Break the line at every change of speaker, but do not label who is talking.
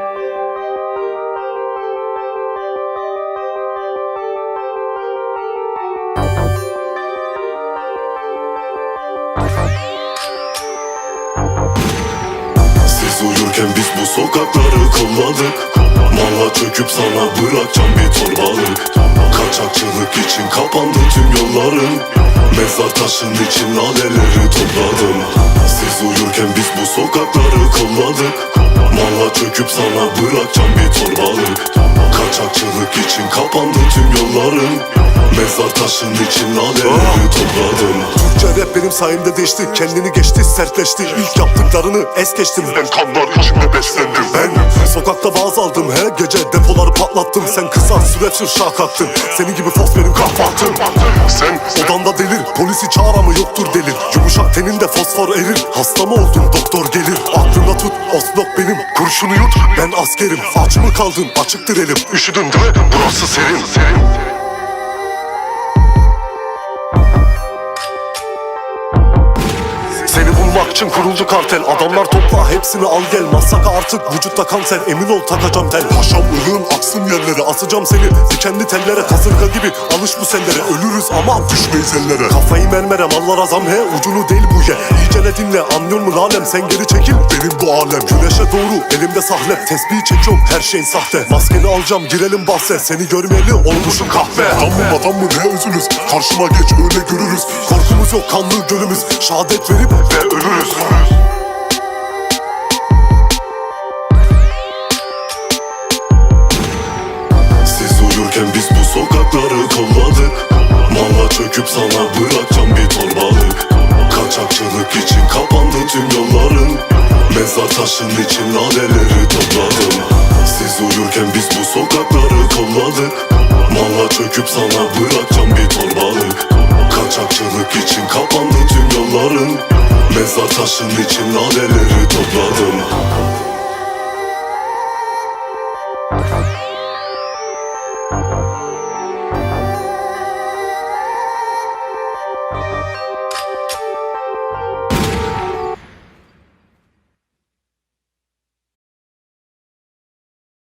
Siz uyurken biz bu sokakları kolladık. Malla çöküp sana bırakacağım bir torbalık. Kaçakçılık için kapandı tüm yollarım Mezar taşın için laleleri topladım. Siz uyurken biz bu sokakları kolladık Çöküp sana bırakacağım bir torbalık Kaçakçılık için kapandı tüm yollarım Mezar taşın için laleleri topladım.
Türkçe rap benim sayemde değişti. Kendini geçti sertleşti. İlk yaptıklarını es geçtim. Ben kanlar içimde beslendim. Ben sokakta vaaz aldım. He Gece depoları patlattım. Sen kısa süreçtir şak attın Senin gibi fosferin kahvaltın Sen odanda delir. Polisi çağır ama yoktur delir Yumuşak teninde fosfor erir Hasta mı oldun? Doktor gelir. Aklında tut. Osblok benim. Kurşunu yut. Ben askerim. Aç mı kaldın? Açıktır elim Üşüdün değil mi? Burası serin. Seni bulmak için kuruldu kartel. Adamlar topla hepsini al gel. Masaka artık vücutta kanser. Emin ol takacağım tel. Paşam ılığın aksın yerlere. Asacağım seni. Dikenli tellere. Kasırga gibi alış bu sellere. Ölürüz ama düşmeyiz ellere. Kafayı mermere. Mallar azam he. Ucunu değil bu ye İyice ne dinle anlıyor mu lalem? Sen geri çekil benim bu alem. Güneşe doğru elimde sahlep Tesbih çekiyorum her şeyin sahte. Maskeni alacağım girelim bahse. Seni görmeyeli olmuşum kahve Adam mı adam mı ne özünüz Karşıma geç öyle görürüz. Korkumuz yok kanlı gölümüz Şehadet verip ve ölürüz.
Siz uyurken biz bu sokakları kolladık. Malla çöküp sana bırakacağım bir torbalık Mezar taşın için laleleri topladım. Siz uyurken biz bu sokakları kolladık. Malla çöküp sana bırakacağım bir torbalık. Kaçakçılık için kapandı tüm yolların. Mezar taşın için laleleri topladım